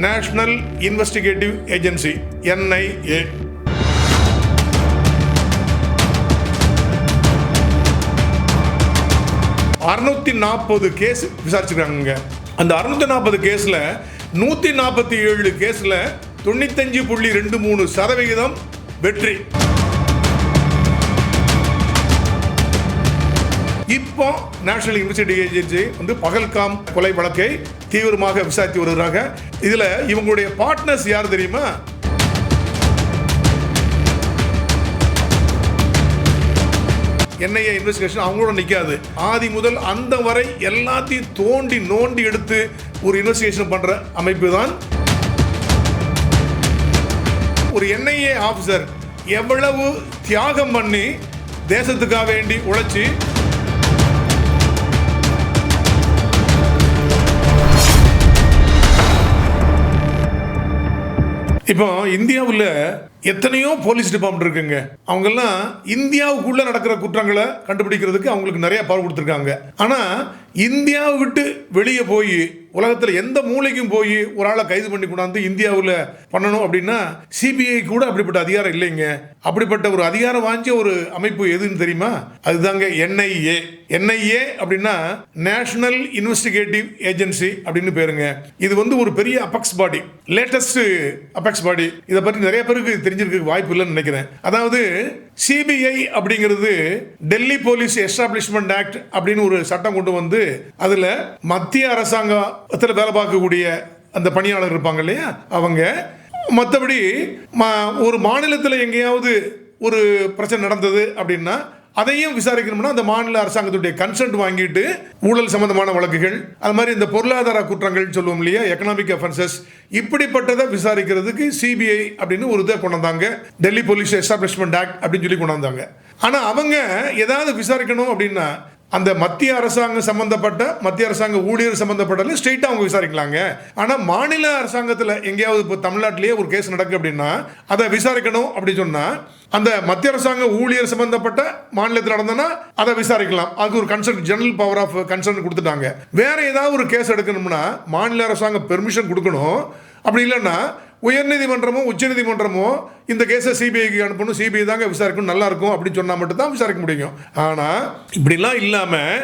National investigative agency NIA அறுநூத்தி நாற்பது case விசாரிச்சுக்கிறாங்க அந்த அறுநூத்தி நாற்பது கேஸ்ல நூத்தி நாற்பத்தி ஏழு கேஸ்ல தொண்ணூத்தஞ்சு புள்ளி ரெண்டு மூணு சதவிகிதம் வெற்றி. இப்போ நேஷனல் இன்வெஸ்டிகேட்டிவ் ஏஜென்சி வந்து பகல்காம் கொலை வழக்கை தீவிரமாக விசாரித்து வருகிறாங்க. இதுல இவங்களுடைய பார்ட்னர்ஸ் யார் தெரியுமா? என்ஐஏ இன்வெஸ்டிகேஷன் அவங்களோட நிற்காது ஆதி முதல் அந்த வரை எல்லாத்தையும் தோண்டி நோண்டி எடுத்து ஒரு இன்வெஸ்டிகேஷன் பண்ற அமைப்பு தான் ஒரு என்ஐஏ ஆஃபீஸர் எவ்வளவு தியாகம் பண்ணி தேசத்துக்காக வேண்டி உழைச்சி இப்போ இந்தியாவில் எத்தனையோ போலீஸ் டிபார்ட்மெண்ட் இருக்குங்க. அவங்கெல்லாம் இந்தியாவுக்குள்ள நடக்கிற குற்றங்களை கண்டுபிடிக்கிறதுக்கு அவங்களுக்கு நிறைய பவர் கொடுத்துருக்காங்க. ஆனா இந்தியாவை விட்டு வெளியே போய் உலகத்தில் எந்த மூலைக்கும் போய் ஒரு ஆளை கைது பண்ணி கொண்டாந்து இந்தியாவில் பண்ணணும் அப்படின்னா சிபிஐ கூட அப்படிப்பட்ட அதிகாரம் இல்லைங்க. அப்படிப்பட்ட ஒரு அதிகாரம் வாங்கிய ஒரு அமைப்பு எதுன்னு தெரியுமா? அதுதாங்க என்ஐஏ என்ஐஏ அப்படின்னா நேஷனல் இன்வெஸ்டிகேட்டிவ் ஏஜென்சி அப்படின்னு பேருங்க. இது வந்து ஒரு பெரிய apex body latest apex body இதை பற்றி நிறைய பேருக்கு தெரிஞ்சிருக்க வாய்ப்பு இல்லைன்னு நினைக்கிறேன். அதாவது சிபிஐ அப்படிங்கிறது டெல்லி போலீஸ் எஸ்டாப்ளிஷ்மெண்ட் ஆக்ட் அப்படின்னு ஒரு சட்டம் கொண்டு வந்து அதில் மத்திய அரசாங்கம் அரசாங்கத்தில் வேலை பார்க்கக்கூடிய அந்த பணியாளர் இருப்பாங்க இல்லையா? அவங்க. மற்றபடி ஒரு மாநிலத்தில் எங்கேயாவது ஒரு பிரச்சனை நடந்தது அப்படின்னா அதையும் விசாரிக்கணும்னா அந்த மாநில அரசாங்கத்துடைய கன்சென்ட் வாங்கிட்டு ஊழல் சம்பந்தமான வழக்குகள் அது மாதிரி இந்த பொருளாதார குற்றங்கள் சொல்லுவோம் இல்லையா? எக்கனாமிக் அஃபென்சஸ் இப்படிப்பட்டதை விசாரிக்கிறதுக்கு சிபிஐ அப்படின்னு ஒரு இதை கொண்டு வந்தாங்க. டெல்லி போலீஸ் எஸ்டாப்ளிஷ்மெண்ட் ஆக்ட் அப்படின்னு சொல்லி கொண்டு வந்தாங்க. ஆனால் அவங்க ஏதாவது விசாரிக்கணும் அப்படின்னா அந்த மத்திய அரசாங்கம் சம்மந்தப்பட்ட மத்திய அரசாங்க ஊழியர் சம்பந்தப்பட்டதில் ஸ்ட்ரெயிட்டாக அவங்க விசாரிக்கலாங்க. ஆனால் மாநில அரசாங்கத்தில் எங்கேயாவது இப்போ தமிழ்நாட்டிலேயே ஒரு கேஸ் நடக்கு அப்படின்னா அதை விசாரிக்கணும் அப்படின்னு சொன்னால் அந்த மத்திய அரசாங்க ஊழியர் சம்பந்தப்பட்ட மாநிலத்தில் நடந்தனா அதை விசாரிக்கலாம். அதுக்கு ஒரு concern general power of concern கொடுத்துட்டாங்க. வேற ஏதாவது ஒரு கேஸ் எடுக்கணும்னா மாநில அரசாங்கம் பெர்மிஷன் கொடுக்கணும். அப்படி இல்லைன்னா உயர்நீதிமன்றமோ உச்சநீதிமன்றமோ இந்த கேஸை சிபிஐக்கு அனுப்பணும் சிபிஐ தாங்க விசாரிக்கணும் நல்லா இருக்கும் அப்படின்னு சொன்னால் மட்டும்தான் விசாரிக்க முடியும். ஆனால் இப்படிலாம் இல்லாமல்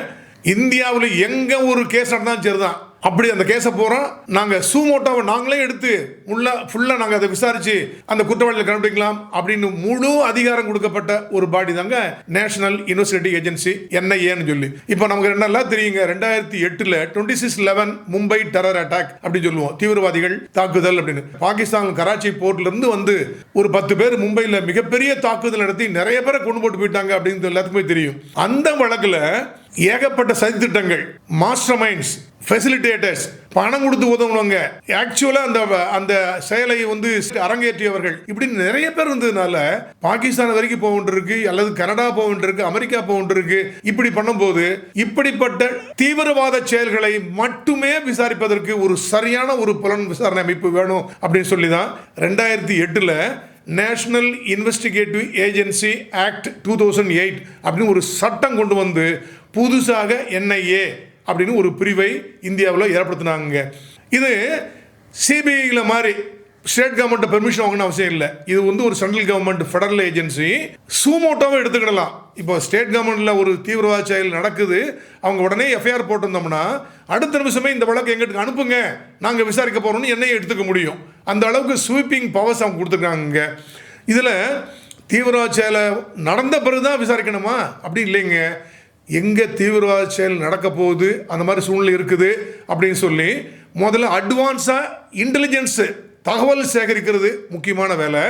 இந்தியாவில் எங்கே ஒரு கேஸ் நடந்தாலும் சரிதான். அப்படி அந்த கேஸை போகிறோம் நாங்கள் சூமோட்டோவை நாங்களே எடுத்து உள்ள ஃபுல்லாக நாங்கள் அதை விசாரித்து அந்த குற்றவாளிகளை கண்டுபிடிக்கலாம் அப்படின்னு முழு அதிகாரம் கொடுக்கப்பட்ட ஒரு பாடி தாங்க நேஷனல் இன்வெஸ்டிகேட்டிவ் ஏஜென்சி என்ஐஏன்னு சொல்லி. இப்போ நமக்கு ரெண்டெல்லாம் தெரியுங்க? ரெண்டாயிரத்தி எட்டில் twenty six eleven Mumbai terror attack அப்படின்னு சொல்லுவோம். தீவிரவாதிகள் தாக்குதல் அப்படின்னு. பாகிஸ்தான் கராச்சி போர்ட்ல இருந்து வந்து ஒரு பத்து பேர் மும்பையில் மிகப்பெரிய தாக்குதல் நடத்தி நிறைய பேரை கொண்டு போட்டு போயிட்டாங்க அப்படின்னு எல்லாத்துக்குமே தெரியும். அந்த வழக்கில் ஏகப்பட்ட சதித்திட்டங்கள் மாஸ்டர் மைண்ட்ஸ் ஃபெசிலிட்டேட்டர்ஸ் பணம் கொடுத்து உதவுனவங்க. ஆக்சுவலாக அந்த அந்த செயலை வந்து அரங்கேற்றியவர்கள். இப்படி நிறைய பேர் இருந்ததுனால பாகிஸ்தான் வரைக்கும் போக வேண்டியிருக்கு அல்லது கனடா போக வேண்டியிருக்கு அமெரிக்கா போக வேண்டியிருக்கு. இப்படி பண்ணும்போது இப்படிப்பட்ட தீவிரவாத செயல்களை மட்டுமே விசாரிப்பதற்கு ஒரு சரியான ஒரு புலன் விசாரணை அமைப்பு வேணும் அப்படின்னு சொல்லி தான் ரெண்டாயிரத்தி எட்டில் national investigative agency act two thousand eight அப்படின்னு ஒரு சட்டம் கொண்டு வந்து புதுசாக என்ஐஏ அப்படின்னு ஒரு பிரிவை இந்தியாவில் ஏற்படுத்தினாங்க இது சிபிஐயில் மாதிரி ஸ்டேட் கவர்மெண்ட் பெர்மிஷன் வாங்கணும் அவசியம் இல்லை. இது வந்து ஒரு சென்ட்ரல் கவர்மெண்ட் ஃபெடரல் ஏஜென்சி சூமோட்டோவை எடுத்துக்கிடலாம். இப்போ ஸ்டேட் கவர்மெண்ட்டில் ஒரு தீவிரவாத செயல் நடக்குது. அவங்க உடனே எஃப்ஐஆர் போட்டிருந்தோம்னா அடுத்த நிமிஷமே இந்த வழக்கு எங்கிட்ட அனுப்புங்க. நாங்கள் விசாரிக்க போகிறோம்னு என்னையும் எடுத்துக்க முடியும். அந்த அளவுக்கு ஸ்வீப்பிங் பவர்ஸ் அவங்க கொடுத்துருக்காங்க இதில் தீவிரவாத செயலை நடந்த பிறகு தான் விசாரிக்கணுமா? அப்படி இல்லைங்க. எங்கே தீவிரவாத செயல் நடக்க போகுது அந்த மாதிரி சூழ்நிலை இருக்குது அப்படின்னு சொல்லி முதல்ல அட்வான்ஸாக இன்டெலிஜென்ஸு தகவல் சேகரிக்கிறது முக்கியமான வேலை.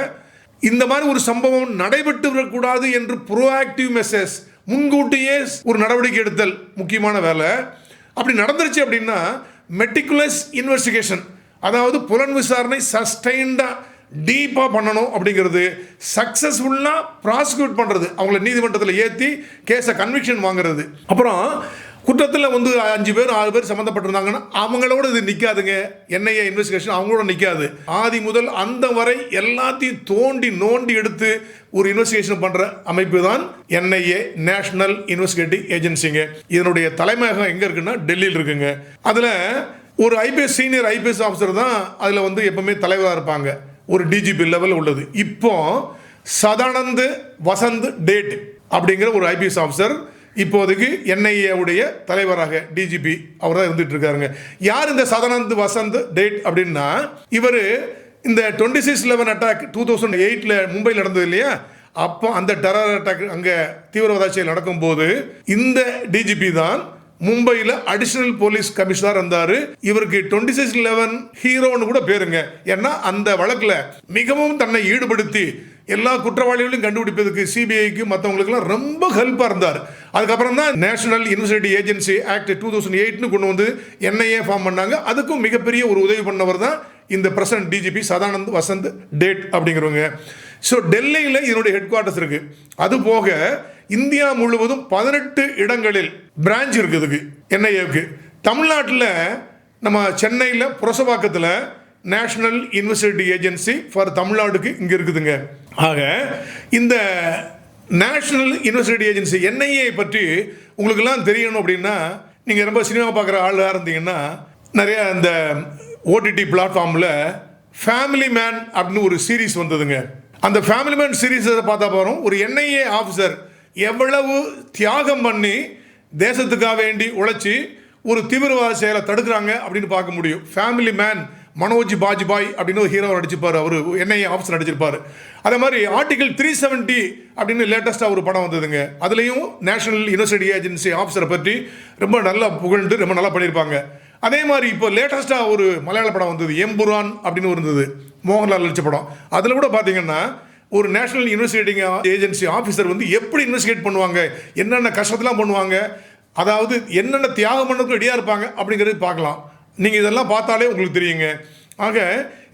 இந்த மாதிரி ஒரு சம்பவம் நடைபெற்று விடக்கூடாது என்று ப்ரோஆக்டிவ் மெசேஜ் முன்கூட்டியே ஒரு நடவடிக்கை எடுத்தல் முக்கியமான வேலை. அப்படி நடந்துருச்சு அப்படின்னா மெட்டிகுலஸ் இன்வெஸ்டிகேஷன் அதாவது புலன் விசாரணை சஸ்டைன்டாக டீப்பாக பண்ணணும் அப்படிங்கிறது சக்ஸஸ்ஃபுல்லாக ப்ராசிக்யூட் பண்ணுறது அவங்கள நீதிமன்றத்தில் ஏற்றி கேஸை கன்விக்ஷன் வாங்குறது. அப்புறம் குற்றத்தில் வந்து அஞ்சு பேர் ஆறு பேர் சம்மந்தப்பட்டிருந்தாங்கன்னா அவங்களோட இது நிற்காதுங்க என்ஐஏ இன்வெஸ்டிகேஷன் அவங்களோட நிற்காது ஆதி முதல் அந்த வரை எல்லாத்தையும் தோண்டி நோண்டி எடுத்து ஒரு இன்வெஸ்டிகேஷன் பண்ணுற அமைப்பு தான் என்ஐஏ நேஷனல் இன்வெஸ்டிகேட்டிவ் ஏஜென்சிங்க இதனுடைய தலைமையகம் எங்கே இருக்குன்னா டெல்லியில் இருக்குங்க. அதில் ஒரு ஐபிஎஸ் சீனியர் ஐபிஎஸ் ஆஃபீஸர் தான் அதில் வந்து எப்பவுமே தலைவராக இருப்பாங்க. ஒரு டிஜிபி லெவலில் உள்ளது. இப்போ சதானந்த் வசந்த் டேட் அப்படிங்கிற ஒரு ஐபிஎஸ் ஆஃபீஸர் இப்போதைக்கு என்ஐஏவுடைய தலைவராக டிஜிபி அவர் தான் இருந்துட்டு இருக்காருங்க. யார் இந்த சதானந்த் வசந்த் டேட் அப்படின்னா இவர் இந்த twenty six eleven attack two thousand எயிட்டில் மும்பையில் நடந்தது இல்லையா? அப்போ அந்த டெரர் அட்டாக் அங்கே தீவிரவாத செயல் நடக்கும்போது இந்த டிஜிபி தான் மும்பையில் அடிஷனல் போலீஸ் கமிஷனர் இருந்தார் இவருக்கு டுவெண்ட்டி சிக்ஸ் லெவன் ஹீரோன்னு கூட பேருங்க. ஏன்னா அந்த வழக்கில் மிகவும் தன்னை ஈடுபடுத்தி எல்லா குற்றவாளிகளையும் கண்டுபிடிப்பதற்கு சிபிஐக்கு மற்றவங்களுக்குலாம் ரொம்ப ஹெல்ப்பாக இருந்தார். அதுக்கப்புறம் தான் national investigative agency act two thousand எயிட்னு கொண்டு வந்து என்ஐஏ ஃபார்ம் பண்ணாங்க. அதுக்கும் மிகப்பெரிய ஒரு உதவி பண்ணவர் தான் இந்த பிரசன்ட் டிஜிபி சதானந்த் வசந்த் டேட் அப்படிங்கிறவங்க. ஸோ டெல்லியில் இதனுடைய ஹெட் குவார்ட்டர்ஸ் இருக்குது அது போக இந்தியா முழுவதும் பதினெட்டு இடங்களில் பிரான்ச் இருக்குதுக்கு என்ஐஏவுக்கு தமிழ்நாட்டில் நம்ம சென்னையில் புரசவாக்கத்தில் நேஷனல் யூனிவர்சிட்டி ஏஜென்சி ஃபார் தமிழ்நாடுக்கு இங்கே இருக்குதுங்க. ஆக இந்த நேஷனல் யூனிவர்சிட்டி ஏஜென்சி என்ஐஏ பற்றி உங்களுக்கெல்லாம் தெரியணும் அப்படின்னா நீங்கள் ரொம்ப சினிமா பார்க்குற ஆளாக இருந்தீங்கன்னா நிறையா இந்த ஓடிடி பிளாட்ஃபார்மில் ஃபேமிலி மேன் அப்படின்னு ஒரு சீரிஸ் வந்ததுங்க. அந்த ஃபேமிலி மேன் சீரீஸை பார்த்தா போகிறோம் ஒரு என்ஐஏ ஆஃபீஸர் எவ்வளவு தியாகம் பண்ணி தேசத்துக்காக வேண்டி உழைச்சி ஒரு தீவிரவாத செயலை தடுக்கிறாங்க அப்படின்னு பார்க்க முடியும். ஃபேமிலி மேன் மனோஜ் பாஜ்பாய் அப்படின்னு ஒரு ஹீரோ நடிச்சிருப்பார். அவர் என்ஐஏ ஆஃபீஸர் நடிச்சிருப்பார். அதே மாதிரி ஆர்டிகல் த்ரீ செவன்ட்டி அப்படின்னு லேட்டஸ்ட்டாக ஒரு படம் வந்ததுங்க. அதுலேயும் நேஷனல் யூனிவர்சிட்டி ஏஜென்சி ஆஃபீஸரை பற்றி ரொம்ப நல்லா புகழ்ந்து ரொம்ப நல்லா பண்ணியிருப்பாங்க. அதே மாதிரி இப்போ லேட்டஸ்ட்டாக ஒரு மலையாள படம் வந்தது. எம்புரான் அப்படின்னு ஒரு இருந்தது. மோகன்லால் நடிச்ச படம். அதில் கூட பார்த்தீங்கன்னா ஒரு நேஷனல் இன்வெஸ்டிகேட்டிங் ஏஜென்சி ஆஃபீஸர் வந்து எப்படி இன்வெஸ்டிகேட் பண்ணுவாங்க? என்னென்ன கஷ்டத்தெல்லாம் பண்ணுவாங்க? அதாவது என்னென்ன தியாகம் பண்ணதுக்கு ரெடியாக இருப்பாங்க அப்படிங்கிறது பார்க்கலாம். நீங்கள் இதெல்லாம் பார்த்தாலே உங்களுக்கு தெரியுங்க. ஆக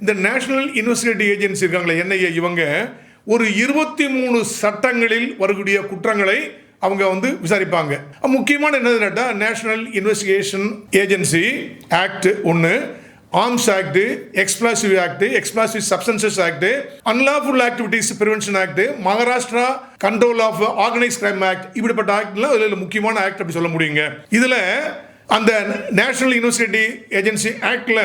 இந்த நேஷனல் இன்வெஸ்டிகேட்டிவ் ஏஜென்சி இருக்காங்களே என்ஐஏ இவங்க ஒரு இருபத்தி மூணு சட்டங்களில் வரக்கூடிய குற்றங்களை அவங்க வந்து விசாரிப்பாங்க. முக்கியமான என்னதுன்னா நேஷனல் இன்வெஸ்டிகேஷன் ஏஜென்சி ஆக்ட் ஒன்று arms act explosive act explosive substances act unlawful activities prevention act Maharashtra control of organise crime act இப்படிப்பட்ட ஆக்ட்லாம் இதில் முக்கியமான ஆக்ட் அப்படி சொல்ல முடியுங்க. இதில் அந்த நேஷனல் யூனிவர்சிட்டி ஏஜென்சி ஆக்டில்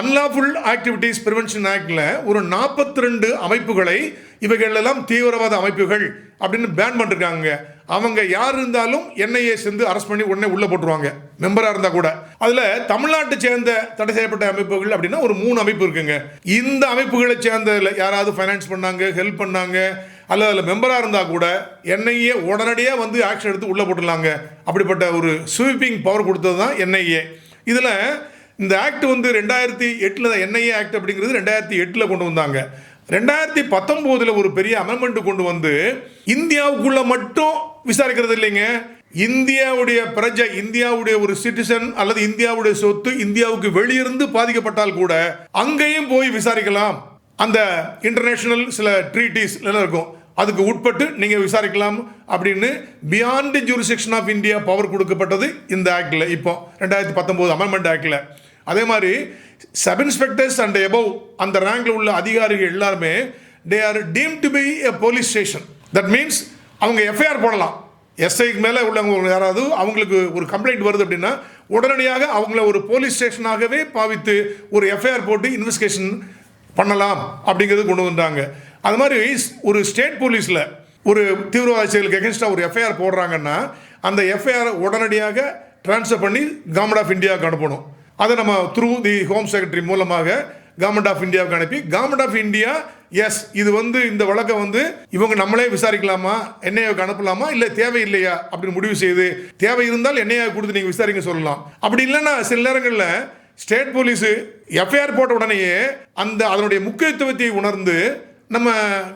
அன்லாஃபுல் ஆக்டிவிட்டீஸ் ப்ரிவென்ஷன் ஆக்டில் ஒரு நாற்பத்தி ரெண்டு அமைப்புகளை இவைகள் எல்லாம் தீவிரவாத அமைப்புகள் அப்படின்னு பேன் பண்ணிருக்காங்க. அவங்க யார் இருந்தாலும் என்ஐஏ சேர்ந்து அரெஸ்ட் பண்ணி உடனே உள்ள போட்டுருவாங்க. மெம்பராக இருந்தால் கூட. அதில் தமிழ்நாட்டை சேர்ந்த தடை செய்யப்பட்ட அமைப்புகள் அப்படின்னா ஒரு மூணு அமைப்பு இருக்குங்க. இந்த அமைப்புகளை சேர்ந்த யாராவது ஃபைனான்ஸ் பண்ணாங்க ஹெல்ப் பண்ணாங்க அல்லது அதில் மெம்பராக இருந்தால் கூட என்ஐஏ உடனடியாக வந்து ஆக்ஷன் எடுத்து உள்ளே போட்டுடலாங்க. அப்படிப்பட்ட ஒரு ஸ்வீப்பிங் பவர் கொடுத்தது தான் என்ஐஏ இதில் இந்த ஆக்ட் வந்து ரெண்டாயிரத்தி எட்டில் என்ஐஏ ஆக்ட் அப்படிங்கிறது ரெண்டாயிரத்தி எட்டில் கொண்டு வந்தாங்க. ரெண்டாயிரத்தி பத்தொம்போதில் ஒரு பெரிய அமெண்ட்மெண்ட் கொண்டு வந்து இந்தியாவுக்குள்ள மட்டும் விசாரிக்கிறது இல்லைங்க. இந்தியாவுடைய பிரஜை இந்தியாவுடைய ஒரு சிட்டிசன் அல்லது இந்தியாவுடைய சொத்து இந்தியாவுக்கு வெளியிருந்து பாதிக்கப்பட்டால் கூட அங்கேயும் போய் விசாரிக்கலாம். அந்த இன்டர்நேஷனல் சில ட்ரீட்டிஸ் இருக்கும். அதுக்கு உட்பட்டு நீங்க விசாரிக்கலாம் அப்படின்னு beyond jurisdiction of India power கொடுக்கப்பட்டது இந்த ஆக்டில் இப்போ ரெண்டாயிரத்தி பத்தொம்போது அமெண்ட்மெண்ட் ஆக்டில் அதே மாதிரி சப் இன்ஸ்பெக்டர்ஸ் அண்ட் எபவ் அந்த ரேங்கில் உள்ள அதிகாரிகள் எல்லாருமே they are deem to be a police station that means அவங்க எஃப்ஐஆர் போடலாம். எஸ்ஐக்கு மேலே உள்ளவங்க யாராவது அவங்களுக்கு ஒரு கம்ப்ளைண்ட் வருது அப்படின்னா உடனடியாக அவங்கள ஒரு போலீஸ் ஸ்டேஷனாகவே பாவித்து ஒரு எஃப்ஐஆர் போட்டு இன்வெஸ்டிகேஷன் பண்ணலாம் அப்படிங்கிறது கொண்டு வந்தாங்க. அது மாதிரி ஒரு ஸ்டேட் போலீஸில் ஒரு தீவிரவாத செயலுக்கு எகென்ஸ்டாக ஒரு எஃப்ஐஆர் போடுறாங்கன்னா அந்த எஃப்ஐஆர் உடனடியாக ட்ரான்ஸ்ஃபர் பண்ணி கவர்மெண்ட் ஆஃப் இந்தியாவுக்கு அனுப்பணும். அதை நம்ம த்ரூ தி ஹோம் செக்ரட்டரி மூலமாக கவர்மெண்ட் ஆஃப் இந்தியாவுக்கு அனுப்பி கவர்மெண்ட் ஆஃப் இந்தியா எஸ் இது வந்து இந்த வழக்கை வந்து இவங்க நம்மளே விசாரிக்கலாமா என்ஐஏவுக்கு அனுப்பலாமா இல்லை தேவையில்லையா அப்படின்னு முடிவு செய்து தேவை இருந்தால் என்ஐஏ கொடுத்து நீங்கள் விசாரிக்க சொல்லலாம். அப்படி இல்லைன்னா சில நேரங்களில் ஸ்டேட் போலீஸு எஃப்ஐஆர் போட்ட உடனேயே அந்த அதனுடைய முக்கியத்துவத்தை உணர்ந்து நம்ம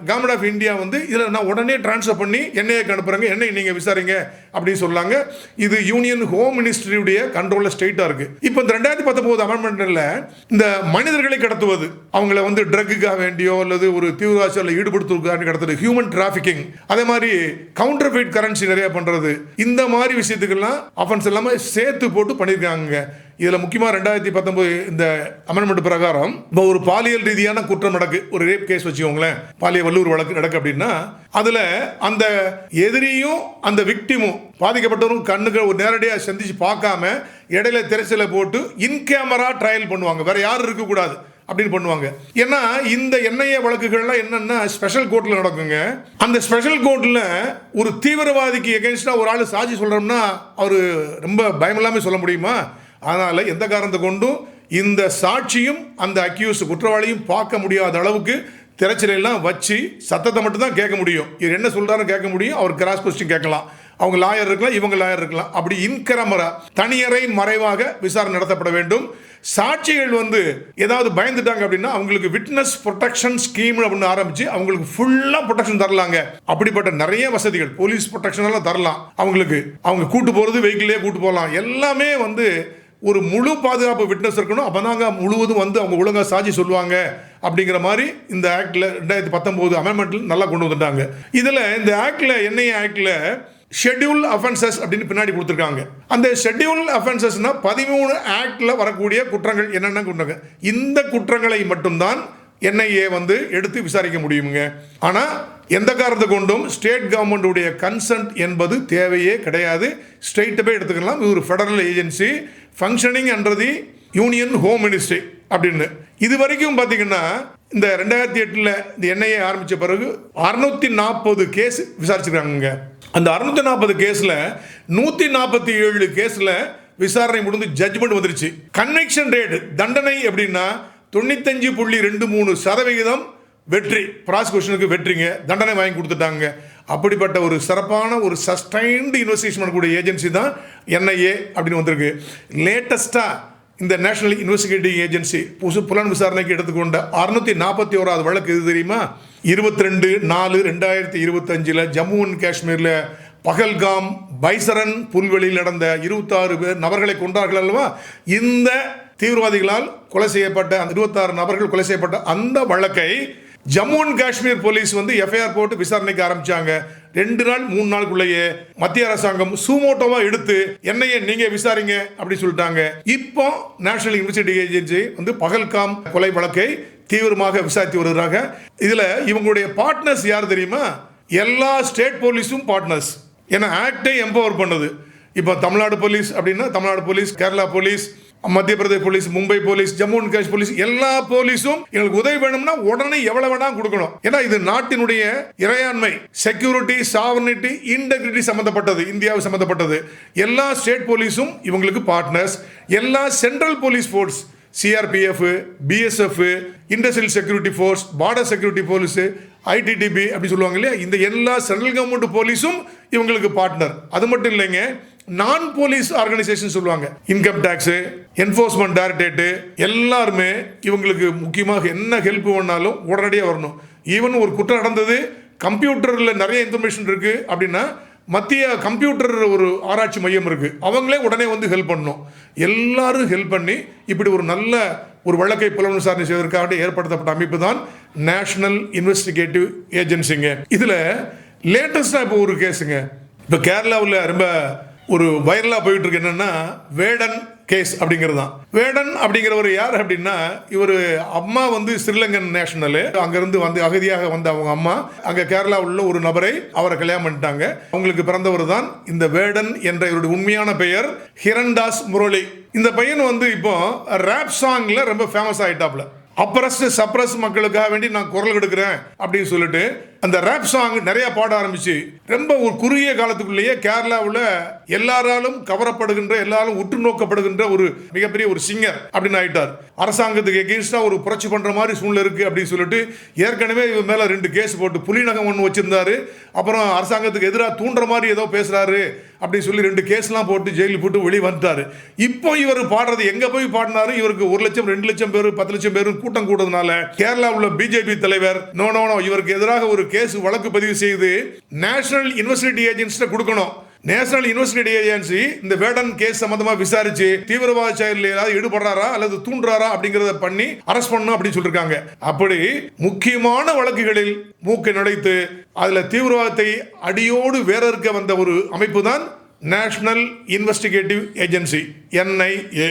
கவர்மெண்ட் ஆஃப் இந்தியா வந்து இதில் நான் உடனே ட்ரான்ஸ்ஃபர் பண்ணி என்ஐஏக்கு அனுப்புகிறேங்க என்னை நீங்கள் விசாரிங்க அப்படின்னு சொல்லாங்க. இது யூனியன் ஹோம் மினிஸ்ட்ரியுடைய கண்ட்ரோலில் ஸ்டேட்டாக இருக்குது இப்போ இந்த ரெண்டாயிரத்தி பத்தொம்போது அமெண்ட்மெண்ட்டில் இந்த மனிதர்களை கடத்துவது அவங்கள வந்து ட்ரக்குக்காக வேண்டியோ அல்லது ஒரு தீவிரவாசியில் ஈடுபடுத்துவதற்காக கடத்துறது ஹியூமன் டிராஃபிக்கிங் அதே மாதிரி கவுண்டர் ஃபைட் கரன்சி நிறையா பண்ணுறது இந்த மாதிரி விஷயத்துக்கெல்லாம் அஃபென்ஸ் எல்லாமே சேர்த்து போட்டு பண்ணியிருக்காங்க இதில் முக்கியமாக ரெண்டாயிரத்தி பத்தொன்பது இந்த அமெண்ட்மெண்ட் பிரகாரம் இப்போ ஒரு பாலியல் ரீதியான குற்றம் நடக்கு ஒரு ரேப் கேஸ் வச்சுக்கோங்களேன் பாலியல் வல்லூர் வழக்கு நடக்கு அப்படின்னா அதில் அந்த எதிரியும் அந்த விக்டிமும் பாதிக்கப்பட்டவரும் கண்ணுக்கு ஒரு நேரடியாக சந்திச்சு பார்க்காம இடையில திரைச்சலை போட்டு இன் கேமரா ட்ரையல் பண்ணுவாங்க. வேற யாரும் இருக்கக்கூடாது அப்படின்னு பண்ணுவாங்க. ஏன்னா இந்த என்ஐஏ வழக்குகள்லாம் என்னன்னா ஸ்பெஷல் கோர்ட்டில் நடக்குங்க. அந்த ஸ்பெஷல் கோர்ட்டில் ஒரு தீவிரவாதிக்கு எகென்ஸ்டாக ஒரு ஆள் சாட்சி சொல்கிறோம்னா அவர் ரொம்ப பயமில்லாமல் சொல்ல முடியுமா? அதனால் எந்த காரணத்தை கொண்டும் இந்த சாட்சியும் அந்த அக்யூஸ் குற்றவாளியும் பார்க்க முடியாத அளவுக்கு திரைச்சலையெல்லாம் வச்சு சத்தத்தை மட்டும் தான் கேட்க முடியும். இவர் என்ன சொல்கிறாரு கேட்க முடியும். அவர் கிராஸ் கொஸ்டின் கேட்கலாம். அவங்க லாயர் இருக்கலாம் இவங்க லாயர் இருக்கலாம். அப்படி இன்கரமரா தனியறையின் மறைவாக விசாரணை நடத்தப்பட வேண்டும். சாட்சிகள் வந்து ஏதாவது பயந்துட்டாங்க அப்படின்னா அவங்களுக்கு விட்னஸ் ப்ரொடெக்ஷன் ஸ்கீம் அப்படின்னு ஆரம்பிச்சு அவங்களுக்கு ஃபுல்லாக ப்ரொடெக்ஷன் தரலாங்க. அப்படிப்பட்ட நிறைய வசதிகள் போலீஸ் ப்ரொடெக்ஷன் எல்லாம் தரலாம். அவங்களுக்கு அவங்க கூட்டு போகிறது வெஹிக்கிளே கூட்டு போகலாம் எல்லாமே வந்து ஒரு முழு பாதுகாப்பு விட்னஸ் இருக்கணும். அப்போதாங்க முழுவதும் வந்து அவங்க ஒழுங்காக சாட்சி சொல்லுவாங்க. அப்படிங்கிற மாதிரி இந்த ஆக்டில் ரெண்டாயிரத்தி பத்தொம்போது அமெண்ட்மெண்ட்டில் நல்லா கொண்டு வந்துட்டாங்க. இதில் இந்த ஆக்டில் என்ஐஏ ஆக்டில் ஷெட்யூல் அஃபென்சஸ் அப்படின்னு பின்னாடி கொடுத்துருக்காங்க. அந்த ஷெட்யூல் அஃபென்சஸ்னால் பதிமூணு ஆக்டில் வரக்கூடிய குற்றங்கள் என்னென்ன குற்றங்கள்? இந்த குற்றங்களை மட்டும்தான் என்ஐஏ வந்து எடுத்து விசாரிக்க முடியுங்க ஆனால் எந்த காரணத்தை கொண்டும் ஸ்டேட் கவர்மெண்ட்டுடைய கன்சென்ட் என்பது தேவையே கிடையாது. ஸ்ட்ரெயிட்டவே எடுத்துக்கலாம். இது ஒரு federal agency functioning under the union home ministry அப்படின்னு. இது வரைக்கும் பார்த்தீங்கன்னா இந்த ரெண்டாயிரத்தி எட்டில் இந்த என்ஐஏ ஆரம்பித்த பிறகு அறுநூத்தி நாற்பது கேஸ் விசாரிச்சிருக்காங்க அந்த அறுநூத்தி நாற்பது கேஸில் நூற்றி நாற்பத்தி ஏழு கேஸில் விசாரணை முடிந்து ஜட்ஜ்மெண்ட் வந்துருச்சு. கன்வெக்ஷன் ரேட் தண்டனை எப்படின்னா தொண்ணூத்தஞ்சு புள்ளி ரெண்டு மூணு சதவிகிதம் வெற்றி. ப்ராசிக்யூஷனுக்கு வெற்றிங்க. தண்டனை வாங்கி கொடுத்துட்டாங்க. அப்படிப்பட்ட ஒரு சிறப்பான ஒரு சஸ்டைன்டு இன்வெஸ்டிகேஷன் பண்ணக்கூடிய ஏஜென்சி தான் என்ஐஏ அப்படின்னு வந்திருக்கு. லேட்டஸ்ட்டாக இந்த நேஷனல் இன்வெஸ்டிகேட்டிங் ஏஜென்சி புசு புலன் விசாரணைக்கு எடுத்துக்கொண்ட அறுநூத்தி நாற்பத்தி ஓராவது வழக்கு இது தெரியுமா? இருபத்தி ரெண்டு நாலு ரெண்டாயிரத்தி இருபத்தஞ்சில் ஜம்மு அண்ட் காஷ்மீரில் பகல்காம் பைசரன் புல்வெளியில் நடந்த இருபத்தாறு பேர் நபர்களை கொண்டார்கள் அல்லவா? இந்த தீவிரவாதிகளால் கொலை செய்யப்பட்ட அந்த இருபத்தாறு நபர்கள் கொலை செய்யப்பட்ட அந்த வழக்கை ஜம்மு அண்ட் காஷ்மீர் போலீஸ் வந்து எஃப்ஐஆர் போட்டு விசாரணைக்கு ஆரம்பிச்சாங்க. ரெண்டு நாள் மூணு நாளுக்குள்ளேயே மத்திய அரசாங்கம் சூமோட்டோவா எடுத்து என்னையே நீங்க விசாரிங்க அப்படின்னு சொல்லிட்டாங்க. இப்போ நேஷனல் இன்வெஸ்டிகேட்டிவ் ஏஜென்சி வந்து பகல்காம் கொலை வழக்கை தீவிரமாக விசாரித்து வருகிறாங்க. இதுல இவங்களுடைய பார்ட்னர்ஸ் யார் தெரியுமா? எல்லா ஸ்டேட் போலீஸும் பார்ட்னர்ஸ் ஏன்னா ஆக்டை எம்பவர் பண்ணுது. இப்போ தமிழ்நாடு போலீஸ் அப்படின்னா Tamil Nadu police Kerala police Madhya Pradesh police Mumbai police Jammu and Kashmir police எல்லா போலீஸும் எங்களுக்கு உதவி வேணும்னா உடனே எவ்வளவு வேணா கொடுக்கணும். ஏன்னா இது நாட்டினுடைய இறையாண்மை செக்யூரிட்டி சாவர்னிட்டி இன்டெகிரிட்டி சம்மந்தப்பட்டது இந்தியாவை சம்மந்தப்பட்டது எல்லா ஸ்டேட் போலீஸும் இவங்களுக்கு பார்ட்னர்ஸ் எல்லா central police force CRPF BSF industrial security force border security police ITBP அப்படி சொல்லுவாங்க இல்லையா? இந்த எல்லா சென்ட்ரல் கவர்மெண்ட் போலீஸும் இவங்களுக்கு பார்ட்னர் அது மட்டும் இல்லைங்க நான் போலீஸ் ஆர்கனைசேஷன் சொல்லுவாங்க. இன்கம் டேக்ஸ் என்ஃபோர்ஸ்மெண்ட் டைரக்டரேட்டு எல்லாருமே இவங்களுக்கு முக்கியமாக என்ன ஹெல்ப் பண்ணாலும் உடனடியாக வரணும். ஈவன் ஒரு குற்றம் நடந்தது கம்ப்யூட்டரில் நிறைய இன்ஃபர்மேஷன் இருக்கு அப்படின்னா மத்திய கம்ப்யூட்டர் ஒரு ஆராய்ச்சி மையம் இருக்கு. அவங்களே உடனே வந்து ஹெல்ப் பண்ணணும். எல்லாரும் ஹெல்ப் பண்ணி இப்படி ஒரு நல்ல ஒரு வழக்கை புலன் விசாரணை செய்வதற்காக ஏற்படுத்தப்பட்ட அமைப்பு தான் நேஷனல் இன்வெஸ்டிகேட்டிவ் ஏஜென்சிங்க இதில் லேட்டஸ்டாக இப்போ ஒரு கேஸுங்க இப்போ கேரளாவில் ரொம்ப ஒரு வைரலாக போயிட்டு இருக்கு என்னன்னா வேடன் கேஸ் அப்படிங்கிறது தான். வேடன் அப்படிங்கிறவர் யார் அப்படின்னா இவர் அம்மா வந்து ஸ்ரீலங்கன் நேஷனலு அங்கேருந்து வந்து அகதியாக வந்த அவங்க அம்மா அங்கே கேரளா உள்ள ஒரு நபரை அவரை கல்யாணம் பண்ணிட்டாங்க. அவங்களுக்கு பிறந்தவர் தான் இந்த வேடன் என்ற இவருடைய உண்மையான பெயர் ஹிரண்டாஸ் முரளி. இந்த பையன் வந்து இப்போ ரேப் சாங்ல ரொம்ப ஃபேமஸ் ஆகிட்டாப்ல அப்ரஸ் சப்ரஸ் மக்களுக்காக வேண்டி நான் குரல் கொடுக்குறேன் அப்படின்னு சொல்லிட்டு அந்த ரேப் சாங் நிறைய பாட ஆரம்பிச்சு ரொம்ப ஒரு குறுகிய காலத்துக்குள்ளேயே கேரளாவில் எல்லாராலும் கவரப்படுகின்ற எல்லாரும் உற்று நோக்கப்படுகின்ற ஒரு மிகப்பெரிய ஒரு சிங்கர் அப்படின்னு ஆயிட்டார். அரசாங்கத்துக்கு எகெயின்ஸ்டா ஒரு புரட்சி பண்ற மாதிரி சூழ்நிலை இருக்கு அப்படின்னு சொல்லிட்டு ஏற்கனவே இவர் மேல ரெண்டு கேஸ் போட்டு புலிநகம் ஒன்று வச்சிருந்தாரு. அப்புறம் அரசாங்கத்துக்கு எதிராக தூண்டுற மாதிரி ஏதோ பேசுறாரு அப்படின்னு சொல்லி ரெண்டு கேஸ்லாம் போட்டு ஜெயிலில் போட்டு வெளியே வந்துட்டாரு. இப்போ இவர் பாடுறது எங்க போய் பாடினாரு? இவருக்கு ஒரு லட்சம் ரெண்டு லட்சம் பேர் பத்து லட்சம் பேர் கூட்டம் கூடுறதுனால கேரளா உள்ள பிஜேபி தலைவர் நோ நோ நோ இவருக்கு எதிராக ஒரு கேஸ் வழக்கு பதிவு செய்து நேஷனல் இன்வெஸ்டிகேட் ஏஜென்சிட்ட கொடுக்கணும். நேஷனல் யூனிவர்சிட்டி ஏஜென்சி இந்த வேடன் கேஸ் சம்பந்தமா விசாரிச்சு தீவிரவாத செயலில் ஏதாவது ஈடுபடுறாரா அல்லது தூண்டுறாரா அப்படிங்கறத பண்ணி அரெஸ்ட் பண்ணும் அப்படின்னு சொல்லிருக்காங்க. அப்படி முக்கியமான வழக்குகளில் மூக்கை நுழைத்து அதுல தீவிரவாதத்தை அடியோடு வேற இருக்க வந்த ஒரு அமைப்பு தான் நேஷனல் இன்வெஸ்டிகேட்டிவ் ஏஜென்சி என்ஐஏ